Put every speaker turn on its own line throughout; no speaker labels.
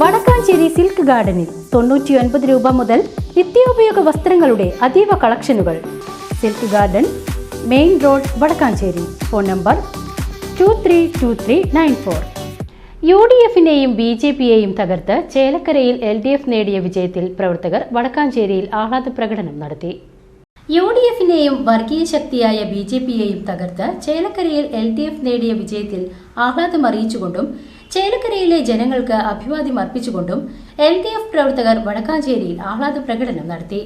Vadakkanchery silk ഗാർഡനിൽ തൊണ്ണൂറ്റിയൊൻപത് രൂപ മുതൽ നിത്യോപയോഗ വസ്ത്രങ്ങളുടെ അതീവ കളക്ഷനുകൾ. Silk garden main road Vadakkanchery. Phone number two three two three nine four. U D എഫിനെയും B J പിയെയും തകർത്ത് ചേലക്കരയിൽ എൽ ഡി എഫ് നേടിയ വിജയത്തിൽ പ്രവർത്തകർ വടക്കാഞ്ചേരിയിൽ ആഹ്ലാദ പ്രകടനം നടത്തി. യു ഡി എഫിനെയും വർഗീയ ശക്തിയായ ബി ജെ പിയെയും തകർത്ത് ചേലക്കരയിൽ എൽ ഡി എഫ് നേടിയ വിജയത്തിൽ ആഹ്ലാദം അറിയിച്ചുകൊണ്ടും ചേലക്കരയിലെ ജനങ്ങൾക്ക് അഭിവാദ്യം അർപ്പിച്ചുകൊണ്ടും എൽ ഡി എഫ് പ്രവർത്തകർ വടക്കാഞ്ചേരിയിൽ ആഹ്ലാദ പ്രകടനം നടത്തി.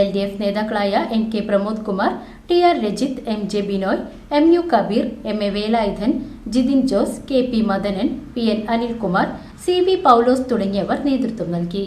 എൽ ഡി എഫ് നേതാക്കളായ N K Pramod Kumar T R Rajith M J Binoy M U Kabeer M A Velayudhan Jithin Jose K P Madanan P N Anilkumar C V Paulose തുടങ്ങിയവർ നേതൃത്വം നൽകി.